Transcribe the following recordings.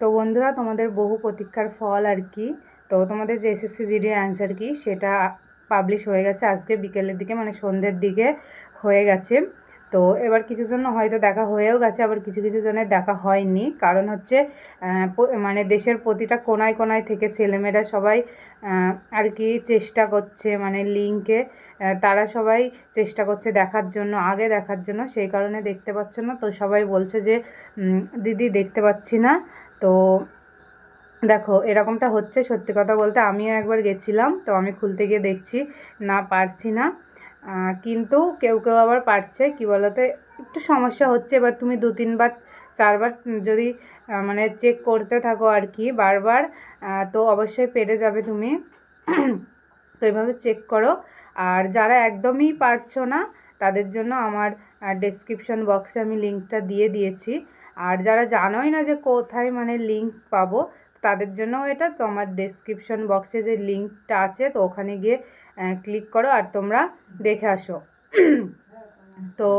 তো বন্ধুরা, তোমাদের বহু প্রতীক্ষার ফল আর কি। তো তোমাদের যে এসএসসি জিডির অ্যান্সার কি, সেটা পাবলিশ হয়ে গেছে আজকে বিকেলের দিকে মানে সন্ধ্যের দিকে হয়ে গেছে। তো এবার কিছু জন্য হয়তো দেখা হয়েও গেছে, আবার কিছু কিছু জনের দেখা হয়নি। কারণ হচ্ছে মানে দেশের প্রতিটা কোনায় কোনায় থেকে ছেলেমেয়েরা সবাই আর কি চেষ্টা করছে মানে লিঙ্কে তারা সবাই চেষ্টা করছে দেখার জন্য, আগে দেখার জন্য। সেই কারণে দেখতে পাচ্ছ না, তো সবাই বলছে যে দিদি দেখতে পাচ্ছি না। তো দেখো, এরকমটা হচ্ছে সত্যি কথা বলতে। আমিও একবার গেছিলাম, তো আমি খুলতে গিয়ে দেখছি, না পারছি না। কিন্তু কেউ কেউ আবার পারছে, কি বলতে, একটু সমস্যা হচ্ছে। এবার তুমি দু তিনবার চারবার যদি মানে চেক করতে থাকো আর কি, বারবার তো অবশ্যই পেরে যাবে তুমি। তো এভাবে চেক করো। আর যারা একদমই পারছ না, তাদের জন্য আমার ডেসক্রিপশন বক্সে আমি লিঙ্কটা দিয়ে দিয়েছি। আর যারা জানোই না যে কোথায় মানে লিঙ্ক পাবো, তাদের জন্যও এটা তোমার ডেসক্রিপশন বক্সে যে লিঙ্কটা আছে, তো ওখানে গিয়ে ক্লিক করো আর তোমরা দেখে আসো। তো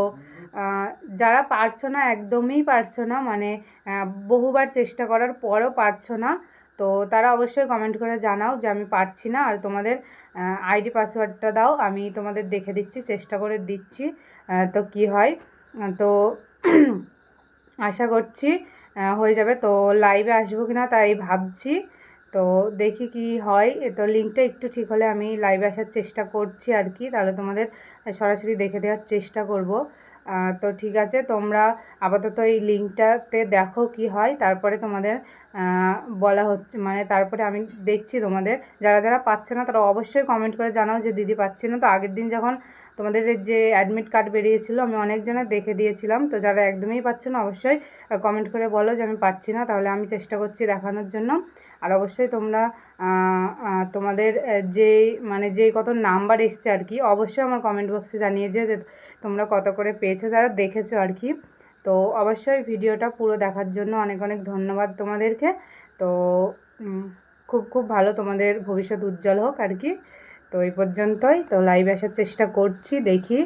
যারা পারছ না, একদমই পারছ না মানে বহুবার চেষ্টা করার পরও পারছ না, তো তারা অবশ্যই কমেন্ট করে জানাও যে আমি পারছি না, আর তোমাদের আইডি পাসওয়ার্ডটা দাও, আমি তোমাদের দেখে দিচ্ছি, চেষ্টা করে দিচ্ছি তো কি হয়, তো আশা করছি হয়ে যাবে। তো লাইভে আসব কি না তাই ভাবছি। তো দেখি কি হয়। তো লিঙ্কটা একটু ঠিক হলে আমি লাইভে আসার চেষ্টা করছি আর কি। তাহলে তোমাদের সরাসরি দেখে দেওয়ার চেষ্টা করব। তো ঠিক আছে, তোমরা আপাতত এই লিঙ্কটাতে দেখো কি হয়, তারপরে তোমাদের বলা হচ্ছে মানে তারপরে আমি দেখছি তোমাদের, যারা যারা পাচ্ছে না তারা অবশ্যই কমেন্ট করে জানাও যে দিদি পাচ্ছে না, তো আগের দিন যখন তোমাদের যে অ্যাডমিট কার্ড বেরিয়েছিল, আমি অনেকজনের দেখে দিয়েছিলাম, তো যারা একদমই পাচ্ছে না অবশ্যই কমেন্ট করে বলো যে আমি পাচ্ছি না, তাহলে আমি চেষ্টা করছি দেখানোর জন্য। আর অবশ্যই তোমরা তোমাদের যেই মানে যেই কত নাম্বার এসছে আর কি, অবশ্যই আমার কমেন্ট বক্সে জানিয়ে যে যে তোমরা কত করে পেয়েছ, যারা দেখেছ আর কি। তো অবশ্যই ভিডিওটা পুরো দেখার জন্য অনেক অনেক ধন্যবাদ তোমাদেরকে। তো খুব খুব ভালো তোমাদের ভবিষ্যৎ উজ্জ্বল হোক আর কি। তো এই পর্যন্তই, তো লাইভে আসার চেষ্টা করছি, দেখি।